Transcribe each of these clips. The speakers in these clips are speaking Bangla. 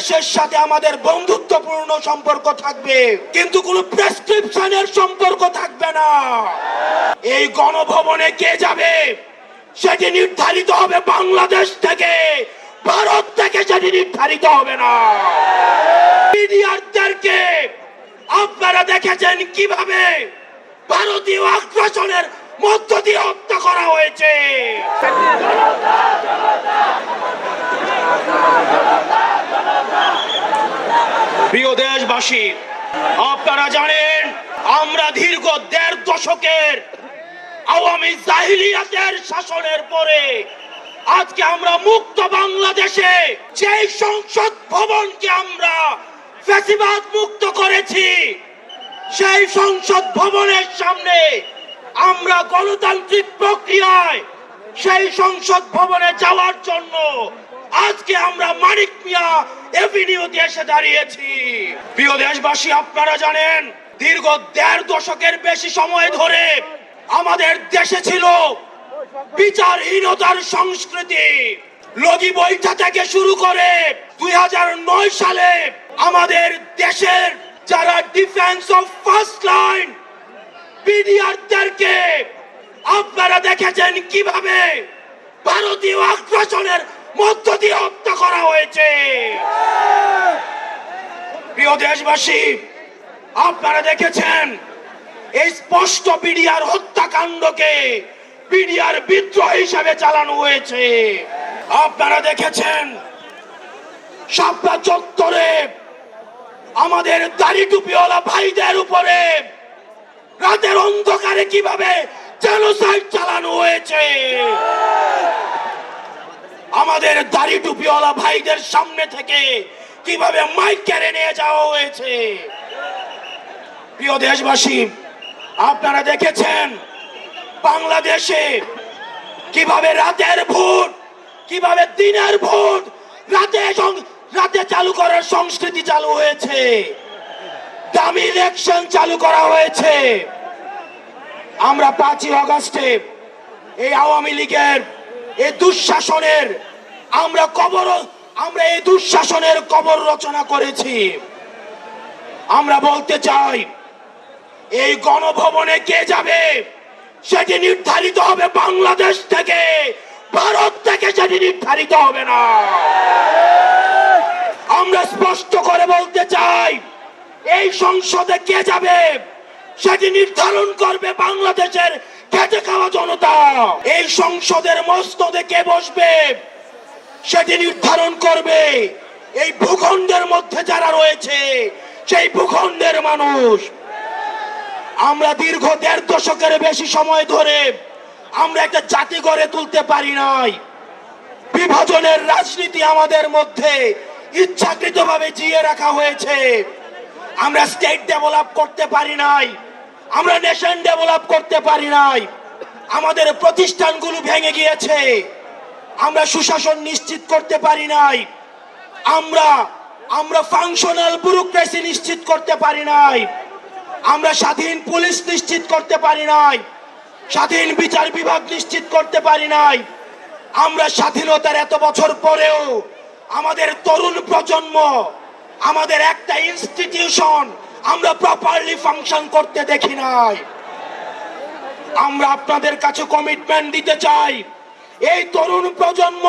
বিদেশের সাথে আমাদের বন্ধুত্বপূর্ণ সম্পর্ক থাকবে। কিন্তু কোনো প্রেসক্রিপশনের সম্পর্ক থাকবে না। এই গণভবনে কে যাবে? সেটি নির্ধারিত হবে বাংলাদেশ থেকে। ভারত থেকে সেটি নির্ধারিত হবে না। মিডিয়ারদেরকে আপনারা দেখেছেন কীভাবে ভারতীয় আগ্রাসনের মধ্য দিয়ে হত্যা করা হয়েছে। দেশবাসী, আপনারা জানেন, আমরা দীর্ঘ দেড় দশকের আওয়ামী জাহিলিয়াতের শাসনের পরে আজকে আমরা মুক্ত বাংলাদেশে যেই সংসদ ভবনকে আমরা ফেসিবাদ মুক্ত করেছি, সেই সংসদ ভবনের সামনে আমরা গণতান্ত্রিক প্রক্রিয়ায় সেই সংসদ ভবনে যাওয়ার জন্য আজকে আমরা মানিক মিয়া দাঁড়িয়েছি। আপনারা জানেন, দীর্ঘ দেড় দশকের বেশি সময় ধরে আমাদের দেশে ছিল বিচারহীনতার সংস্কৃতি। লগি বৈঠা থেকে শুরু করে দুই নয় সালে আমাদের দেশের যারা ডিফেন্স অফ ফার্স্ট লাইন বিডিআরদেরকে, আপনারা দেখেছেন কীভাবে ভারতীয় আগ্রাসনের মধ্য দিয়ে হত্যা করা হয়েছে। প্রিয় দেশবাসী, আপনারা দেখেছেন এই স্পষ্ট বিডিআর হত্যাকাণ্ডকে বিডিআর বিদ্রোহ হিসাবে চালানো হয়েছে। আপনারা দেখেছেন শাপলা চত্বরে আমাদের দাড়ি টুপিওয়ালা ভাইদের উপরে রাতের অন্ধকারে কীভাবে জেনোসাইড চালানো হয়েছে? আমাদের দাড়ি টুপিওয়ালা ভাইদের সামনে থেকে কীভাবে মাইক কেড়ে নিয়ে যাওয়া হয়েছে? প্রিয় দেশবাসী, আপনারা দেখেছেন বাংলাদেশে কীভাবে রাতের ভোট, কীভাবে দিনের ভোট, রাতে রাতে চালু করার সংস্কৃতি চালু হয়েছে। দামি ইলেকশন চালু করা হয়েছে। আমরা পাঁচই অগস্টে এই আওয়ামী লীগের এই দুঃশাসনের আমরা কবর, আমরা এই দুঃশাসনের কবর রচনা করেছি। আমরা বলতে চাই, এই গণভবনে কে যাবে? সেটি নির্ধারিত হবে বাংলাদেশ থেকে, ভারত থেকে সেটি নির্ধারিত হবে না। আমরা স্পষ্ট করে বলতে চাই, এই সংসদে কে যাবে? সেটি নির্ধারণ করবে বাংলাদেশের খেটে খাওয়া জনতা। এই সংসদের মস্তদে কে বসবে? সেটি নির্ধারণ করবে। এই ভূখণ্ডের মধ্যে যারা রয়েছে, সেই ভূখণ্ডের মানুষ। আমরা দীর্ঘ দেড় দশকের বেশি সময় ধরে আমরা একটা জাতি গড়ে তুলতে পারি নাই। বিভাজনের রাজনীতি আমাদের মধ্যে ইচ্ছাকৃতভাবে জিয়ে রাখা হয়েছে। আমরা স্টেট ডেভেলপ করতে পারি নাই, আমরা নেশন ডেভেলপ করতে পারি নাই। আমাদের প্রতিষ্ঠানগুলো ভেঙে গিয়েছে। আমরা সুশাসন নিশ্চিত করতে পারি নাই। আমরা আমরা ফাংশনাল ব্যুরোক্রেসি নিশ্চিত করতে পারি নাই। আমরা স্বাধীন পুলিশ নিশ্চিত করতে পারি নাই। স্বাধীন বিচার বিভাগ নিশ্চিত করতে পারি নাই। আমরা স্বাধীনতার এত বছর পরেও আমাদের তরুণ প্রজন্ম, আমাদের একটা ইনস্টিটিউশন আমরা প্রপারলি ফাংশন করতে দেখি নাই। আমরা আপনাদের কাছে কমিটমেন্ট দিতে চাই। এই তরুণ প্রজন্ম,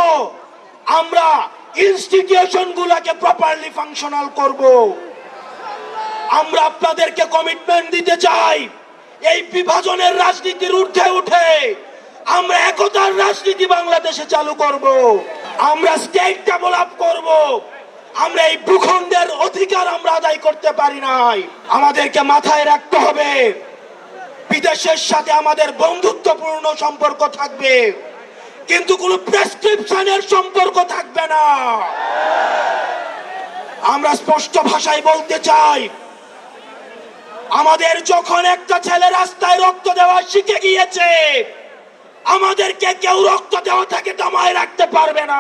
আমরা ইনস্টিটিউশন গুলাকে প্রপারলি ফাংশনাল করব। আমরা আপনাদেরকে কমিটমেন্ট দিতে চাই। এই বিভাজনের রাজনীতির ঊর্ধ্বে উঠে আমরা একতার রাজনীতি বাংলাদেশে চালু করব। আমরা স্টেট ডেভেলপ করব। আমরা এই ভূখণ্ডের অধিকার আমরা আদায় করতে পারি নাই। আমাদেরকে মাথায় রাখতে হবে। বিদেশের সাথে আমাদের বন্ধুত্বপূর্ণ সম্পর্ক থাকবে। কিন্তু কোনো প্রেসক্রিপশনের সম্পর্ক থাকবে না। আমরা স্পষ্ট ভাষায় বলতে চাই, আমাদের যখন একটা ছেলে রাস্তায় রক্ত দেওয়া শিখে গিয়েছে, আমাদেরকে কেউ রক্ত দেওয়া থাকে দমায় রাখতে পারবে না।